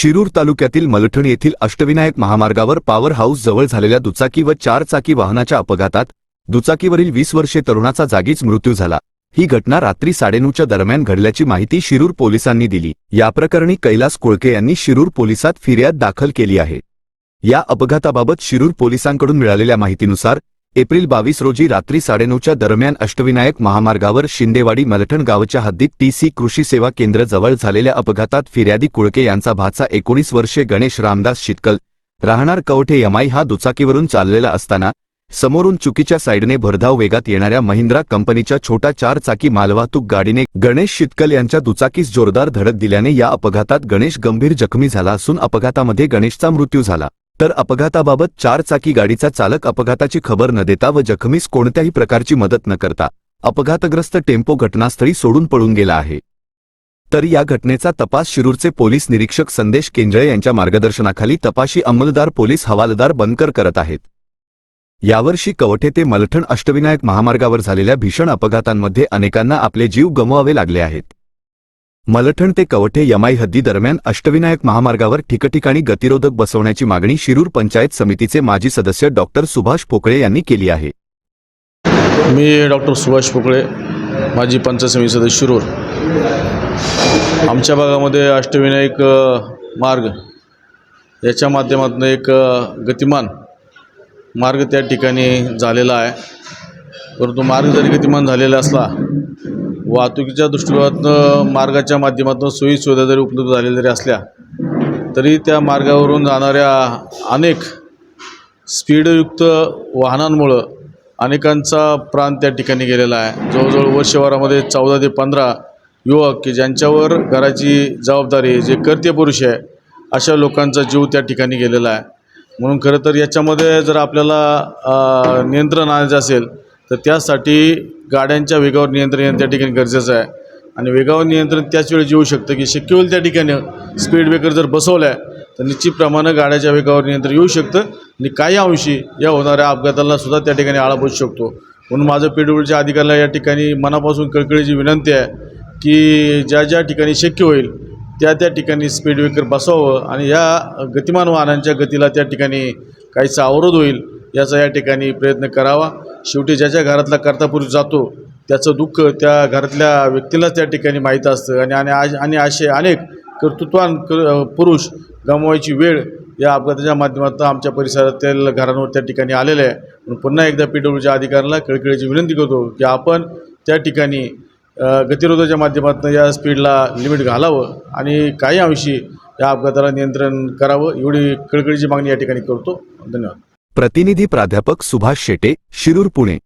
शिरूर तालुक्यातील मलठण येथील अष्टविनायक महामार्गावर पॉवर हाऊस जवळ झालेल्या दुचाकी व चार चाकी वाहनाच्या अपघातात दुचाकीवरील वीस वर्षे तरुणाचा जागीच मृत्यू झाला. ही घटना रात्री साडेनऊच्या दरम्यान घडल्याची माहिती शिरूर पोलिसांनी दिली. या प्रकरणी कैलास कोळके यांनी शिरूर पोलिसात फिर्याद दाखल केली आहे. या अपघाताबाबत शिरूर पोलिसांकडून मिळालेल्या माहितीनुसार एप्रिल बावीस रोजी रात्री साडेनऊच्या दरम्यान अष्टविनायक महामार्गावर शिंदेवाडी मलठण गावच्या हद्दीत टीसी कृषी सेवा केंद्र जवळ झालेल्या अपघातात फिर्यादी कुळके यांचा भाचा एकोणीस वर्षे गणेश रामदास शितकल. राहणार कवठे यमाई हा दुचाकीवरून चाललेला असताना समोरून चुकीच्या साईडने भरधाव वेगात येणाऱ्या महिंद्रा कंपनीच्या छोटा चार चाकी मालवाहतूक गाडीने गणेश शितकल यांच्या दुचाकीस जोरदार धडक दिल्याने या अपघातात गणेश गंभीर जखमी झाला असून अपघातामध्ये गणेशचा मृत्यू झाला. तर अपघाताबाबत चारचाकी गाडीचा चालक अपघाताची खबर न देता व जखमीस कोणत्याही प्रकारची मदत न करता अपघातग्रस्त टेम्पो घटनास्थळी सोडून पळून गेला आहे. तर या घटनेचा तपास शिरूरचे पोलीस निरीक्षक संदेश केंजळे यांच्या मार्गदर्शनाखाली तपाशी अंमलदार पोलीस हवालदार बनकर करत आहेत. यावर्षी कवठे ते मलठण अष्टविनायक महामार्गावर झालेल्या भीषण अपघातांमध्ये अनेकांना आपले जीव गमवावे लागले आहेत. मलठण ते कवठे यमाई हद्दी दरम्यान अष्टविनायक महामार्गावर ठिकठिकाणी गतिरोधक बसवण्याची मागणी शिरूर पंचायत समितीचे माजी सदस्य डॉक्टर सुभाष पोकळे यांनी केली आहे. मी डॉक्टर सुभाष पोकळे माजी पंचायत समिती सदस्य शिरूर. आमच्या भागामध्ये अष्टविनायक मार्ग याच्या माध्यमातून एक गतिमान मार्ग त्या ठिकाणी झालेला आहे. परंतु मार्ग जरी गतिमान झालेला असला वाहतुकीच्या दृष्टिकोनातून मार्गाच्या माध्यमातून सोयीसुविधा जरी उपलब्ध झालेल्या जरी असल्या तरी त्या मार्गावरून जाणाऱ्या अनेक स्पीडयुक्त वाहनांमुळं अनेकांचा प्राण त्या ठिकाणी गेलेला आहे. जवळजवळ वर्षभरामध्ये चौदा ते पंधरा युवक की ज्यांच्यावर घराची जबाबदारी जे कर्त्यपुरुष आहे अशा लोकांचा जीव त्या ठिकाणी गेलेला आहे. म्हणून खरं तर याच्यामध्ये जर आपल्याला नियंत्रण आणायचं असेल तर त्यासाठी गाड्यांच्या वेगावर नियंत्रण येणं त्या ठिकाणी गरजेचं आहे. आणि वेगावर नियंत्रण त्याच वेळी येऊ शकतं की शक्य होईल त्या ठिकाणी स्पीड ब्रेकर जर बसवल्या तर निश्चितप्रमाणे गाड्याच्या वेगावर नियंत्रण येऊ शकतं. आणि काही अंशी या होणाऱ्या अपघाताला सुद्धा त्या ठिकाणी आळा बसू शकतो. म्हणून माझं पी अधिकाऱ्याला या ठिकाणी मनापासून कळकळीची विनंती आहे की ज्या ज्या ठिकाणी शक्य होईल त्या त्या ठिकाणी स्पीड ब्रेकर बसवावं आणि या गतिमान वाहनांच्या गतीला त्या ठिकाणी काहीसा अवरोध होईल याचा या ठिकाणी प्रयत्न करावा. शेवटी ज्याच्या घरातला कर्तापुरुष जातो त्याचं दुःख त्या घरातल्या व्यक्तीलाच त्या ठिकाणी माहीत असतं आणि आणि आज आणि असे अनेक कर्तृत्वान क पुरुष गमवायची वेळ या अपघाताच्या माध्यमातून आमच्या परिसरातील घरांवर त्या ठिकाणी आलेलं आहे. म्हणून पुन्हा एकदा पी डब्ल्यूच्या अधिकाऱ्याला कळकळीची विनंती करतो की आपण त्या ठिकाणी गतिरोधाच्या माध्यमातून या स्पीडला लिमिट घालावं आणि काही अंशी या अपघाताला नियंत्रण करावं एवढी कळकळीची मागणी या ठिकाणी करतो. धन्यवाद. प्रतिनिधी प्राध्यापक सुभाष शेटे शिरूर पुणे.